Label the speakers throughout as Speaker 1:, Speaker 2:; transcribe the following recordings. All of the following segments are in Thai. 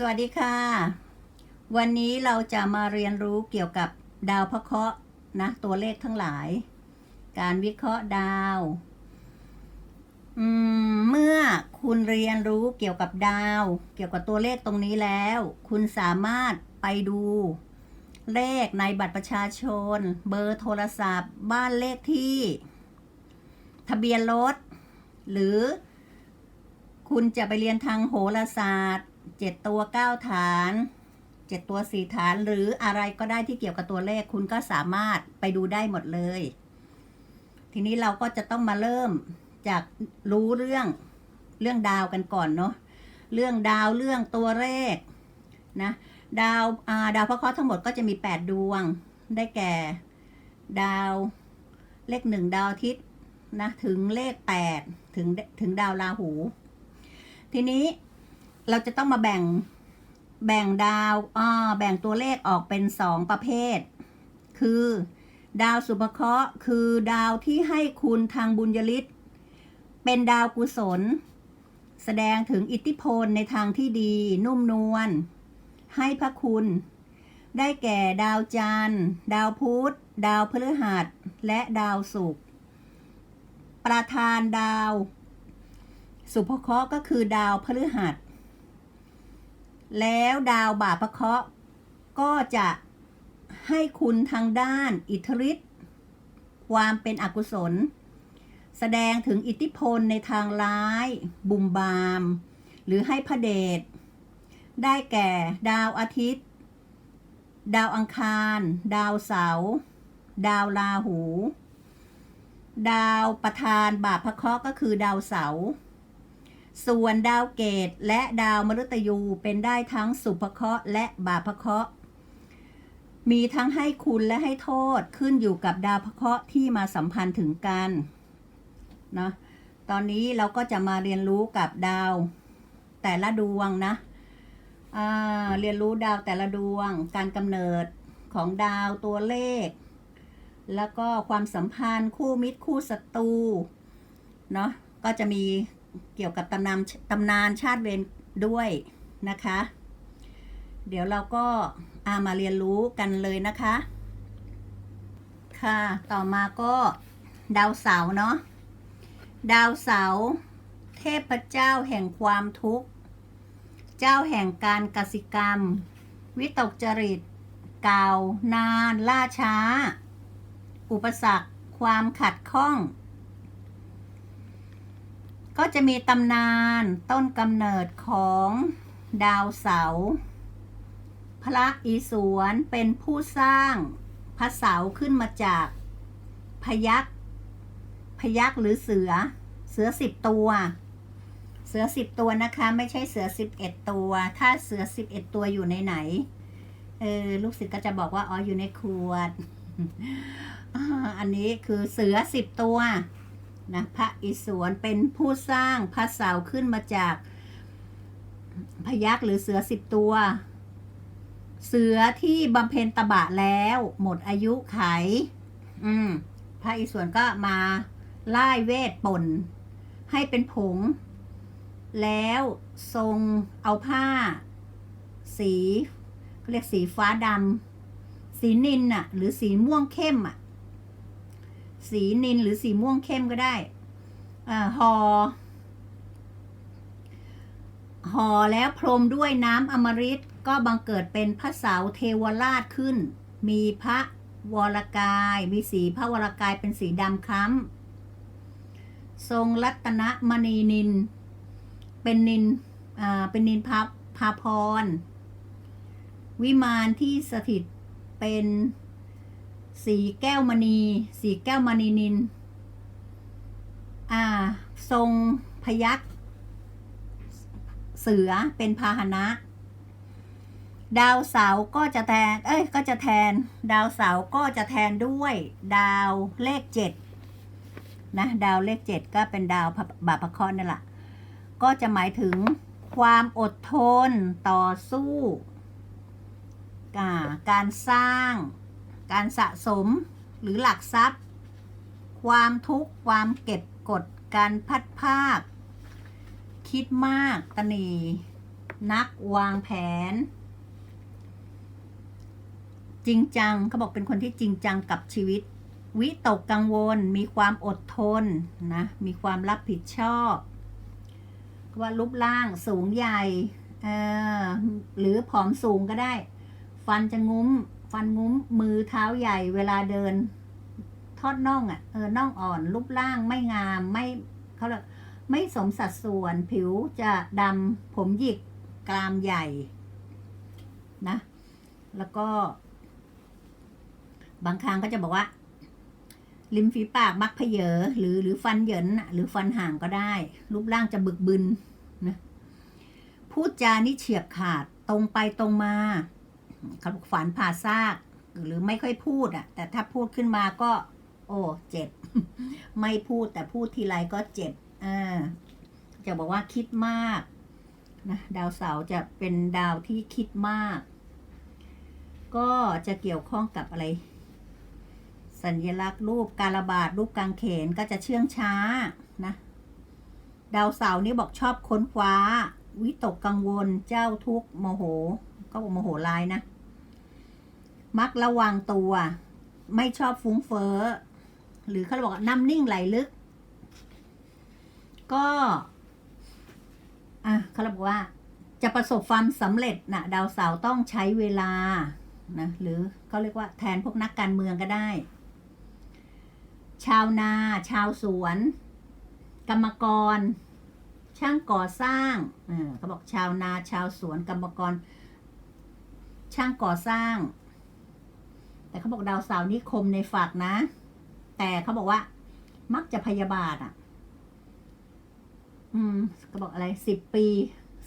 Speaker 1: สวัสดีค่ะ วันนี้เราจะมาเรียนรู้เกี่ยวกับดาวพระเคราะห์นะตัวเลขทั้งหลาย การวิเคราะห์ดาวมเมื่อคุณเรียนรู้เกี่ยวกับดาว เกี่ยวกับตัวเลขตรงนี้แล้ว คุณสามารถไปดู เลขในบัตรประชาชน เบอร์โทรศัพท์ บ้านเลขที่ ทะเบียนรถ หรือ คุณจะไปเรียนทางโหราศาสตร์ เจ็ดตัวเก้าฐานเจ็ดตัวสี่ฐานหรืออะไรก็ได้ที่เกี่ยวกับตัวเลขคุณก็สามารถไปดูได้หมดเลย ทีนี้เราก็จะต้องมาเริ่มจากรู้เรื่องเรื่องดาวกันก่อนเนาะเรื่องดาวเรื่องตัวเลขนะดาวาดาวพระเคราะห์ทั้งหมดก็จะมี 8 ดวง ได้แก่ ดาวเลขหนึ่งดาวอาทิตย์นะถึงเลข 8 ถึงถึงดาวราหู ทีนี้ เราจะต้องมาแบ่งแบ่งดาวอ่าแบ่งตัวเลขออกเป็นสองประเภท คือ ดาวสุภเคราะห์คือดาวที่ให้คุณทางบุญยฤทธิ์เป็นดาวกุศล แสดงถึงอิทธิพลในทางที่ดี นุ่มนวลให้พระคุณ ได้แก่ดาวจันทร์ดาวพุธดาวพฤหัส และดาวศุกร์ประธานดาว สุภเคราะห์ก็คือดาวพฤหัส แล้วดาวบาปะเคราะห์ก็จะให้คุณทางด้านอิทธิฤทธิ์ความเป็นอกุศล แสดงถึงอิทธิพลในทางร้าย บุมบาม หรือให้พระเดชได้แก่ดาวอาทิตย์ ดาวอังคาร ดาวเสาร์ดาวราหู ดาวประธานบาปพระเคราะห์ก็คือดาวเสาร์ ส่วนดาวเกตและดาวมฤตยูเป็นได้ทั้งสุภเคราะห์และบาปเคราะห์มีทั้งให้คุณและให้โทษขึ้นอยู่กับดาวพเคราะห์ที่มาสัมพันธ์ถึงกันนะตอนนี้เราก็จะมาเรียนรู้กับดาว แต่ละดวงนะเรียนรู้ดาวแต่ละดวง การกำเนิดของดาวตัวเลข แล้วก็ความสัมพันธ์คู่มิตรคู่ศัตรูเนาะก็จะมี เกี่ยวกับตำนานตำนานชาติเวรด้วยนะคะ เดี๋ยวเราก็อามาเรียนรู้กันเลยนะคะ ค่ะ ต่อมาก็ดาวเสาเนาะ ดาวเสา เทพเจ้าแห่งความทุกข์ เจ้าแห่งการกสิกรรม วิตกจริตเก่านาน ล่าช้า อุปสรรค ความขัดข้อง ก็จะมีตำนานต้นกำเนิดของดาวเสา พระอิศวรเป็นผู้สร้างพระเสาขึ้นมาจากพยักพยักหรือเสือ เสือสิบตัว เสือสิบตัวนะคะ ไม่ใช่เสือสิบเอ็ดตัว ถ้าเสือสิบเอ็ดตัวอยู่ในไหนเออลูกศิษย์ก็จะบอกว่าอ๋ออยู่ในขวดอ่าอันนี้คือเสือสิบตัว นะพระอิศวรเป็นผู้สร้างพระเสาขึ้นมาจาก พยักหรือเสือสิบตัว เสือที่บำเพ็ญตบะแล้ว หมดอายุไข อืมพระอิศวรก็มาไล่เวทป่น ให้เป็นผง แล้วทรงเอาผ้า สีเรียกสีฟ้าดำสีนินน่ะ หรือสีม่วงเข้มอะ สีนินหรือสีม่วงเข้มก็ได้หอ่อห่อแล้วพรมด้วยน้ำอมฤตก็บังเกิดเป็นพระเสาเทวราชขึ้น มีพระวรกาย มีสีพระวรกายเป็นสีดำคล้ำทรงรัตนมณีนิน เป็นนินเป็นนินพาพาพร วิมานที่สถิตเป็น สีแก้วมณี สีแก้วมณีนิน อ่า ทรงพยักเสือเป็นพาหนะ ดาวเสาร์ก็จะแทน เอ้ย ก็จะแทน ดาวเสาร์ก็จะแทนด้วย ดาวเลขเจ็ดนะ ดาวเลขเจ็ดก็เป็นดาวบาปเคราะห์นี่แหละก็จะหมายถึงความอดทนต่อสู้ การสร้าง การสะสมหรือหลักทรัพย์ ความทุกข์ความเก็บกดการพัดภาค คิดมากตนี นักวางแผน จริงจังเขาบอกเป็นคนที่จริงจังกับชีวิต วิตกกังวล มีความอดทนนะมีความรับผิดชอบว่ารูปร่างสูงใหญ่หรือผอมสูงก็ได้ ฟันจะงุ้ม ฟันงุ้มมือเท้าใหญ่เวลาเดิน ทอดน่องอะเออน่องอ่อนรูปร่างไม่งามไม่เขาเรียกไม่สมสัดส่วนผิวจะดำผมหยิกกรามใหญ่นะ แล้วก็ บางครั้งก็จะบอกว่า ริมฝีปากมักเพเยอหรือหรือฟันเหยินหรือฟันห่างก็ได้ รูปร่างจะบึกบึนนะพูดจานี่เฉียบขาดตรงไปตรงมา เขาบอกฝันผ่าซาก หรือไม่ค่อยพูดอะ แต่ถ้าพูดขึ้นมาก็ โอ้เจ็บ ไม่พูดแต่พูดทีไรก็เจ็บอ่าจะบอกว่าคิดมากนะดาวเสาร์จะเป็นดาวที่คิดมาก ก็จะเกี่ยวข้องกับอะไร สัญลักษณ์รูปการระบาดรูปกางเขนก็จะเชื่องช้านะดาวเสาร์นี่บอกชอบค้นคว้า วิตกกังวลเจ้าทุกข์โมโห ก็บอกโมโหลายนะ มักระวังตัว ไม่ชอบฟุ้งเฟ้อ หรือเขาบอกน้ำนิ่งไหลลึก ก็ อะเขาบอกว่า จะประสบความสำเร็จนะดาวเสาร์ต้องใช้เวลานะหรือเขาเรียกว่าแทนพวกนักการเมืองก็ได้ ชาวนา ชาวสวน กรรมกร ช่างก่อสร้างเออเขาบอกชาวนา ชาวสวนกรรมกร ช่างก่อสร้าง แต่เขาบอกดาวเสาร์นี้คมในฝักนะ แต่เขาบอกว่า มักจะพยาบาทอะ อืมก็บอกอะไรสิบปี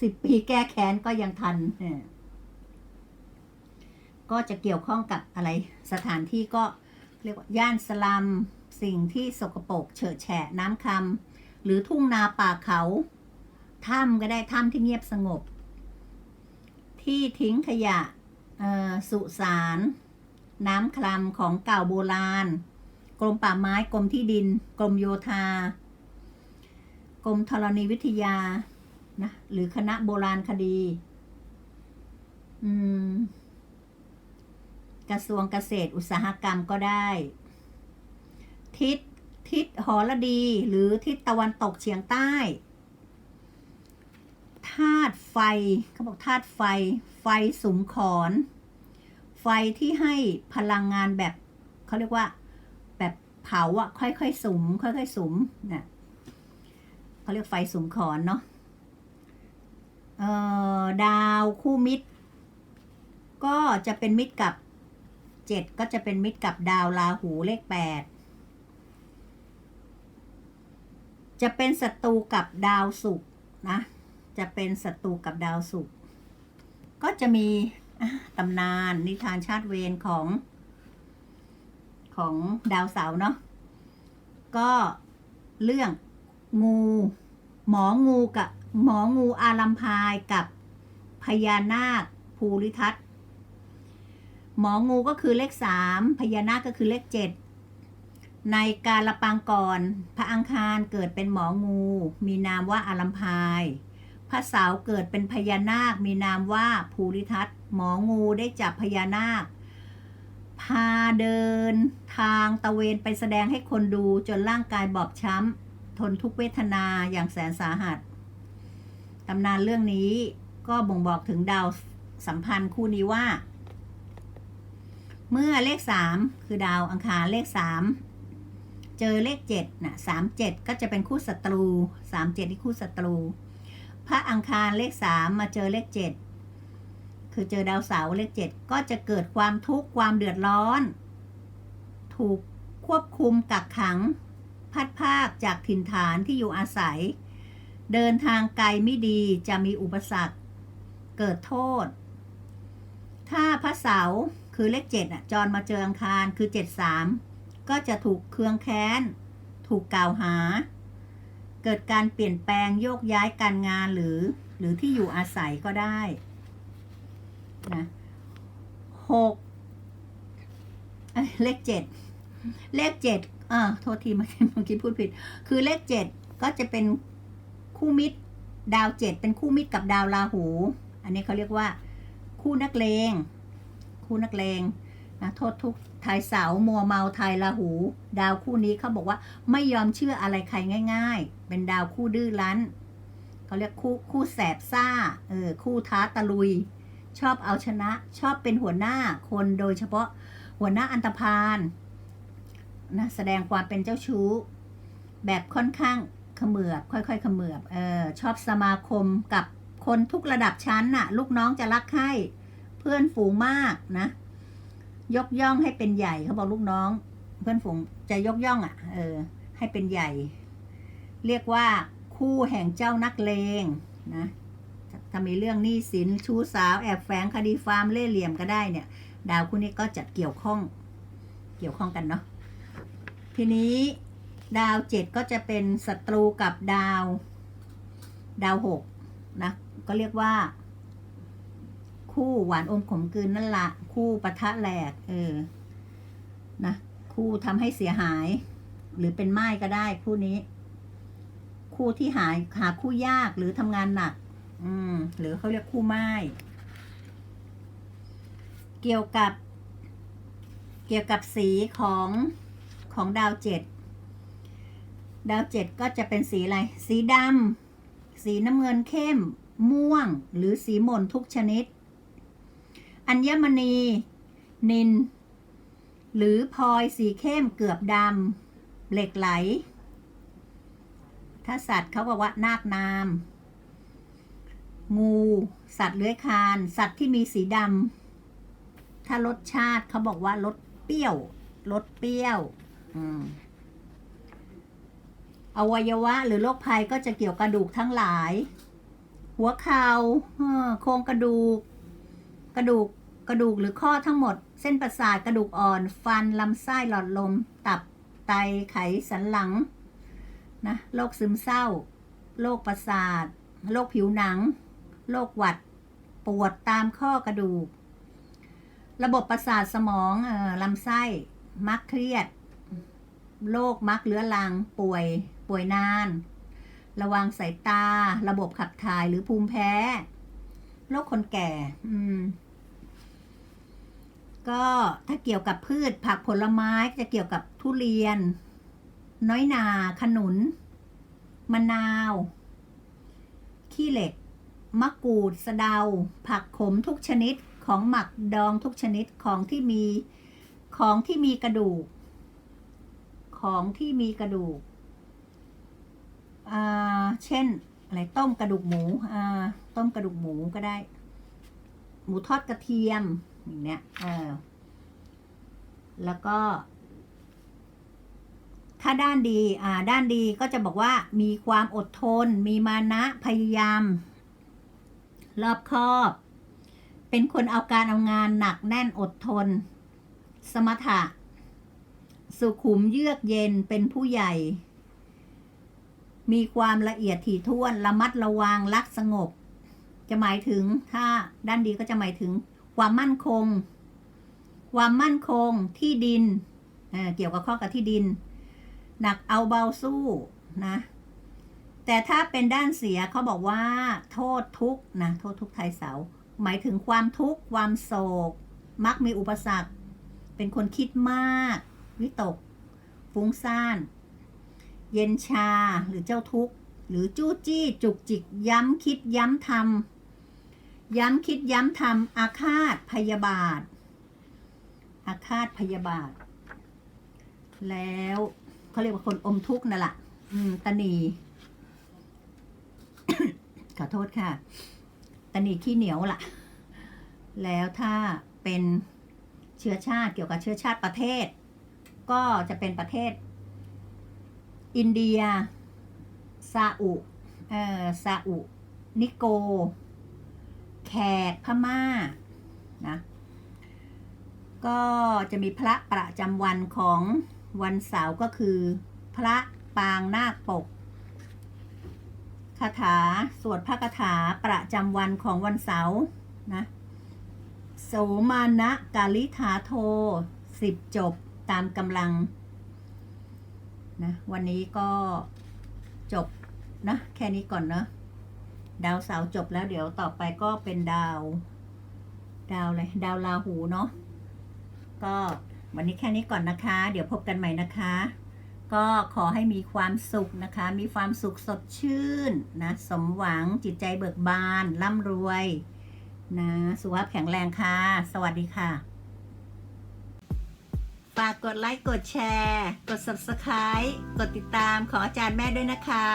Speaker 1: สิบปีแก้แค้นก็ยังทันเนี่ยก็จะเกี่ยวข้องกับอะไร สถานที่ก็เรียกว่าย่านสลัมสิ่งที่สกปรกเฉอะแฉะน้ำคำหรือทุ่งนาป่าเขาถ้ำก็ได้ถ้ำที่เงียบสงบ ที่ทิ้งขยะ สุสาน น้ำคลำของเก่าโบราณ กรมป่าไม้กรมที่ดิน กรมโยธา กรมธรณีวิทยานะหรือคณะโบราณคดีกระทรวงเกษตรอุตสาหกรรมก็ได้ ทิศทิศหอระดี หรือทิศตะวันตกเฉียงใต้าตุไฟเขาบอกธาตุไฟ ไฟสุมขอน ไฟที่ให้พลังงานแบบเขาเรียกว่า แบบเผาอะค่อยๆสุม ค่อยๆสุมนะเขาเรียกไฟสุมขอนเนาะเอ่อดาวคู่มิตร ก็จะเป็นมิตรกับเจ็ดก็จะเป็นมิตรกับดาวราหูเลขแปดจะเป็นศัตรูกับดาวศุกร์นะ จะเป็นศัตรูกับดาวศุกร์ก็จะมีตำนานนิทานชาติเวรของ ของดาวเสาร์เนาะก็เรื่องงู หมองูกับหมองูอารัมพายกับพญานาคภูริทัตหมองูก็คือเลขสามพญานาคก็คือเลขเจ็ดในการละปางก่อน พระอังคารเกิดเป็นหมองู มีนามว่าอารัมพาย พระสาร์เกิดเป็นพญานาคมีนามว่าภูริทัตหมองูได้จับพญานาค พาเดินทางตะเวนไปแสดงให้คนดูจนร่างกายบอบช้ำ ทนทุกเวทนาอย่างแสนสาหัสตำนานเรื่องนี้ก็บ่งบอกถึงดาวสัมพันธ์คู่นี้ว่า เมื่อเลขสามคือดาวอังคารเลขสามเจอเลขเจ็ดนะสามเจ็ดก็จะเป็นคู่ศัตรูสามเจ็ดที่คู่ศัตรู พระอังคารเลขสามมาเจอเลขเจ็ดคือเจอดาวเสาร์เลขเจ็ดก็จะเกิดความทุกข์ความเดือดร้อน ถูกควบคุมกักขัง พัดภาคจากถิ่นฐานที่อยู่อาศัย เดินทางไกลไม่ดีจะมีอุปสรรค เกิดโทษ ถ้าพระเสาร์คือเลขเจ็ดอะจรมาเจออังคารคือเจ็ดสามก็จะถูกเครืองแค้น ถูกกล่าวหา เกิดการเปลี่ยนแปลงโยกย้ายการงานหรือ หรือที่อยู่อาศัยก็ได้นะหกเลขเจ็ดเลขเจ็ดอ่าโทษทีเมื่อกี้เมื่อกี้พูดผิด คือเลขเจ็ดก็จะเป็นคู่มิตร ดาวเจ็ดเป็นคู่มิตรกับดาวราหู อันนี้เขาเรียกว่า คู่นักเลง คู่นักเลง นะโทษทุกทายเสามัวเมาทายราหู ดาวคู่นี้เขาบอกว่าไม่ยอมเชื่ออะไรใครง่าย ๆ เป็นดาวคู่ดื้อรั้นเขาเรียกคู่คู่แสบซ่าเออคู่ท้าตะลุย ชอบเอาชนะชอบเป็นหัวหน้าคนโดยเฉพาะหัวหน้าอันตพาลนะแสดงความเป็นเจ้าชู้ แบบค่อนข้างเขมือบค่อยๆเขมือบเออชอบสมาคมกับคนทุกระดับชั้นน่ะ ลูกน้องจะรักใคร่เพื่อนฝูงมากนะ ยกย่องให้เป็นใหญ่เขาบอกลูกน้อง เพื่อนฝูงจะยกย่องอะ เออ ให้เป็นใหญ่ เรียกว่าคู่แห่งเจ้านักเลงนะถ้ามีเรื่องหนี้สินชู้สาวแอบแฝงคดีฟาร์มเล่เหลี่ยมก็ได้เนี่ย ดาวคู่นี้ก็จะเกี่ยวข้อง เกี่ยวข้องกันเนาะทีนี้ดาวเจ็ดก็จะเป็นศัตรูกับดาว ดาวหกนะ ก็เรียกว่า คู่หวานอมขมกลืนนั่นละ คู่ปะทะแหลก เออ นะ คู่ทำให้เสียหาย หรือเป็นไม้ก็ได้ คู่นี้ คู่ที่หายหาคู่ยากหรือทำงานหนัก อืม หรือเขาเรียกคู่ไม้เกี่ยวกับ เกี่ยวกับสีของของดาวเจ็ดดาวเจ็ดก็จะเป็นสีอะไร สีดำ สีน้ำเงินเข้ม ม่วง หรือสีหม่นทุกชนิด อัญมณี นิน หรือพลอยสีเข้มเกือบดำเหล็กไหล ถ้าสัตว์เขาบอกว่านาคนาม งู สัตว์เลื้อยคลาน สัตว์ที่มีสีดำถ้ารสชาติเขาบอกว่ารสเปรี้ยวรสเปรี้ยวอวัยวะหรือโรคภัยก็จะเกี่ยวกระดูกทั้งหลาย หัวเขา่าโครงกระดูก กระดูก กระดูกหรือข้อทั้งหมด เส้นประสาทกระดูกอ่อน ฟันลำไส้หลอดลม ตับไตไขสันหลังนะโรคซึมเศร้าโรคประสาทโรคผิวหนังโรคหวัดปวดตามข้อกระดูก ระบบประสาทสมองออลำไส้มักเครียดโรคมักเรื้อรังป่วยป่วยนาน ระวังสายตา ระบบขับถ่ายหรือภูมิแพ้โรคคนแก่ อืม ก็ถ้าเกี่ยวกับพืชผักผลไม้จะเกี่ยวกับทุเรียน น้อยนาขนุน มะนาว ขี้เหล็ก มะกรูด สะเดา ผักขมทุกชนิดของหมักดองทุกชนิดของที่มีของที่มีกระดูก ของที่มีกระดูกเช่นอะไรต้มกระดูกหมูต้มกระดูกหมูก็ได้ หมูทอดกระเทียม อย่างเนี้ยเออแล้วก็ ถ้าด้านดี อ่า ด้านดีก็จะบอกว่า มีความอดทน มีมานะพยายาม รอบคอบ เป็นคนเอาการเอางานหนักแน่นอดทน สมถะ สุขุมเยือกเย็นเป็นผู้ใหญ่ มีความละเอียดถี่ถ้วนระมัดระวังรักสงบ จะหมายถึงถ้าด้านดีก็จะหมายถึง ความมั่นคง ความมั่นคงที่ดินเเกี่ยวกับข้อกับที่ดิน หนักเอาเบาสู้นะ แต่ถ้าเป็นด้านเสียเขาบอกว่า โทษทุกข์นะโทษทุกข์ไทยเสา หมายถึงความทุกข์ความโศก มักมีอุปสรรค เป็นคนคิดมาก วิตก ฟุ้งซ่าน เย็นชาหรือเจ้าทุกข์ หรือจู้จี้จุกจิกย้ำคิดย้ำทำ ย้ำคิดย้ำทำอาฆาตพยาบาท อาฆาตพยาบาท แล้วเขาเรียกว่าคนอมทุกข์นั่นแหละตนี ขอโทษค่ะ ตนีขี้เหนียวล่ะ แล้วถ้าเป็นเชื้อชาติเกี่ยวกับเชื้อชาติประเทศ ก็จะเป็นประเทศ อินเดียซาอุเอ่อซาอุ นิโก แขกพม่านะก็จะมีพระประจำวันของวันเสาร์ก็คือ พระปางนาคปกคาถาสวดพระคาถาประจำวันของวันเสาร์นะโสมานะกาลิธาโทสิบจบตามกำลังนะวันนี้ก็จบนะแค่นี้ก่อนเนอะ ดาวเสาร์จบแล้วเดี๋ยวต่อไปก็เป็นดาว ดาวอะไรดาวราหูเนาะก็วันนี้แค่นี้ก่อนนะคะ เดี๋ยวพบกันใหม่นะคะ ก็ขอให้มีความสุขนะคะ มีความสุขสดชื่นนะสมหวังจิตใจเบิกบานร่ำรวยนะสุขภาพแข็งแรงค่ะ สวัสดีค่ะ ฝากกดไลค์กดแชร์ กด subscribe กดติดตามของอาจารย์แม่ด้วยนะคะ